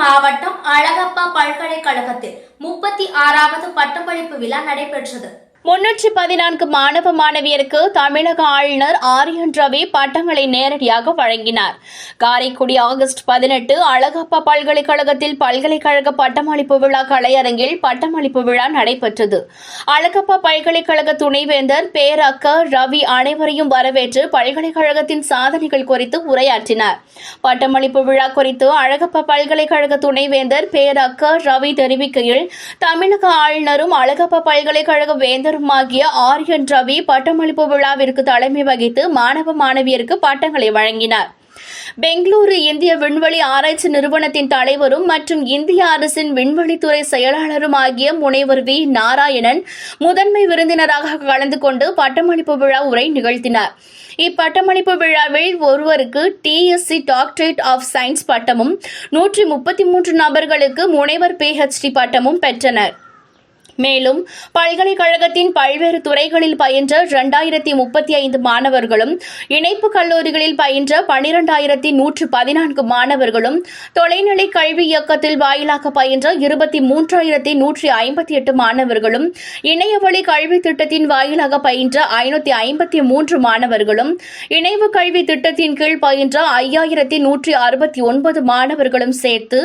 மாவட்டம் அழகப்பா பல்கலைக்கழகத்தில் முப்பத்தி ஆறாவது பட்டமளிப்பு விழா நடைபெற்றது. முன்னூற்றி பதினான்கு மாணவ மாணவியருக்கு தமிழக ஆளுநர் ஆரியன் ரவி பட்டங்களை நேரடியாக வழங்கினார். காரைக்குடி ஆகஸ்ட் பதினெட்டு அழகப்பா பல்கலைக்கழகத்தில் பல்கலைக்கழக பட்டமளிப்பு விழா கலையரங்கில் பட்டமளிப்பு விழா நடைபெற்றது. அழகப்பா பல்கலைக்கழக துணைவேந்தர் பேரக்க ரவி அனைவரையும் வரவேற்று பல்கலைக்கழகத்தின் சாதனைகள் குறித்து உரையாற்றினார். பட்டமளிப்பு விழா குறித்து அழகப்பா பல்கலைக்கழக துணைவேந்தர் பேரக்க ரவி தெரிவிக்கையில் தமிழக ஆளுநரும் அழகப்பா பல்கலைக்கழக வேந்தர் வேந்தருமாகிய ஆரியன் ரவி பட்டமளிப்பு விழாவிற்கு தலைமை வகித்து மாணவ மாணவியருக்கு பட்டங்களை வழங்கினார். பெங்களூரு இந்திய விண்வெளி ஆராய்ச்சி நிறுவனத்தின் தலைவரும் மற்றும் இந்திய அரசின் விண்வெளித்துறை செயலாளரும் ஆகிய முனைவர் வி. நாராயணன் முதன்மை விருந்தினராக கலந்து கொண்டு பட்டமளிப்பு விழா உரை நிகழ்த்தினார். இப்பட்டமளிப்பு விழாவில் ஒருவருக்கு டிஎஸ்சி டாக்டரேட் ஆஃப் சயின்ஸ் பட்டமும் நூற்றி முப்பத்தி மூன்று நபர்களுக்கு முனைவர் பிஹெச்டி பட்டமும் பெற்றனர். மேலும் பல்கலைக்கழகத்தின் பல்வேறு துறைகளில் பயின்ற இரண்டாயிரத்தி முப்பத்தி ஐந்து மாணவர்களும் இணைப்பு கல்லூரிகளில் பயின்ற பனிரெண்டாயிரத்தி நூற்று பதினான்கு மாணவர்களும் தொலைநிலை கல்வி இயக்கத்தில் வாயிலாக பயின்ற இருபத்தி மூன்றாயிரத்தி நூற்றி ஐம்பத்தி எட்டு மாணவர்களும் இணையவழி கல்வி திட்டத்தின் வாயிலாக பயின்ற ஐநூத்தி ஐம்பத்தி மூன்று மாணவர்களும் இணைவு கல்வி திட்டத்தின் கீழ் பயின்ற ஐயாயிரத்தி நூற்றி அறுபத்தி ஒன்பது மாணவர்களும் சேர்த்து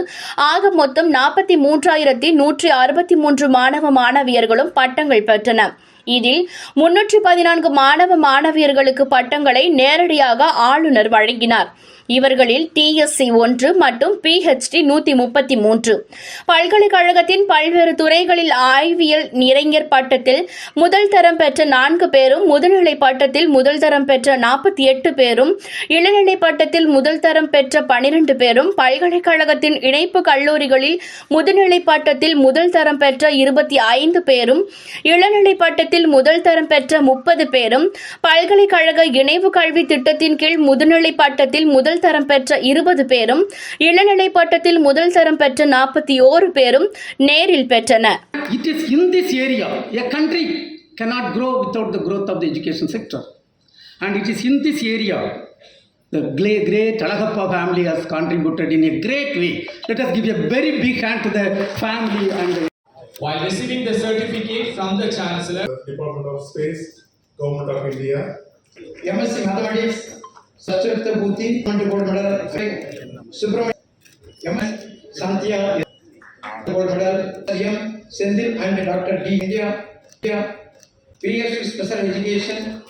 ஆக மொத்தம் நாற்பத்தி மூன்றாயிரத்தி நூற்றி அறுபத்தி மூன்று மாணவ மாணவியர்களும் பட்டங்கள் பெற்றனர். இதில் முன்னூற்றி பதினான்கு மாணவ மாணவியர்களுக்கு பட்டங்களை நேரடியாக ஆளுநர் வழங்கினார். இவர்களில் டிஎஸ்சி ஒன்று மற்றும் பிஹெச்டி நூத்தி முப்பத்தி மூன்று. பல்கலைக்கழகத்தின் பல்வேறு துறைகளில் ஆய்வியல் இறைஞர் பட்டத்தில் முதல் தரம் பெற்ற நான்கு பேரும் முதுநிலை பட்டத்தில் முதல் தரம் பெற்ற நாற்பத்தி எட்டு பேரும் இளநிலை பட்டத்தில் முதல் தரம் பெற்ற பனிரெண்டு பேரும் பல்கலைக்கழகத்தின் இணைப்பு கல்லூரிகளில் முதுநிலை பட்டத்தில் முதல் தரம் பெற்ற இருபத்தி ஐந்து பேரும் இளநிலை பட்டத்தில் முதல் தரம் பெற்ற முப்பது பேரும் பல்கலைக்கழக இணைவு கல்வி திட்டத்தின் கீழ் முதுநிலை பட்டத்தில் முதல் தரம் பெற்ற இருபது பேரும் இளநிலை பட்டத்தில் முதல் தரம் பெற்ற நாற்பத்தி ஓரு பேரும் நேரில் பெற்றனர் It is in this area, a country cannot grow without the growth of the education sector. And it is in this area, the gla- great Alagappa family has contributed in a great way. Let us give a very big hand to the family and While receiving the certificate from the Chancellor, Department of Space, Government of India. MSc Mathematics, Sacharita Bhuti, Gold Medal, Subramanian, MS Santhya, Gold Medal, M. Sendil and Dr. D. India, India, PhD Special Education,